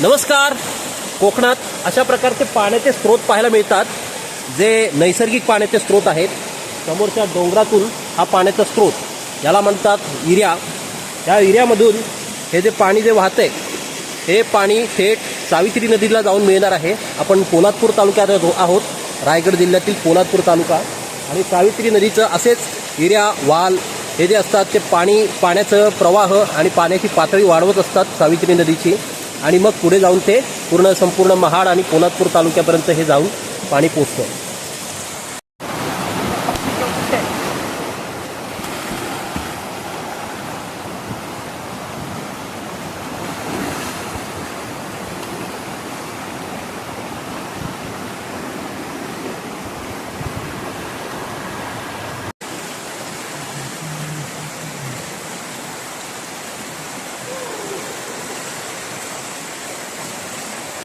नमस्कार. कोकणात अशा प्रकारचे पाण्याचे स्रोत पाहायला मिळतात जे नैसर्गिक पाण्याचे स्रोत आहेत. समोरच्या डोंगरातून हा पाण्याचा स्रोत याला म्हणतात इर्या या इर्यामधून हे जे पाणी जे वाहतंय हे पाणी थेट सावित्री नदीला जाऊन मिळणार आहे. आपण पोलादपूर तालुक्यात आहोत रायगड जिल्ह्यातील पोलादपूर तालुका. आणि सावित्री नदीचं असेच इर्या वाल हे जे असतात ते पाणी पाण्याचं प्रवाह आणि पाण्याची पातळी वाढवत असतात सावित्री नदीची. आणि मग पुढे जाऊन ते पूर्ण संपूर्ण महाड आणि पोलादपूर तालुक्यापर्यंत हे जाऊन पाणी पोचतं.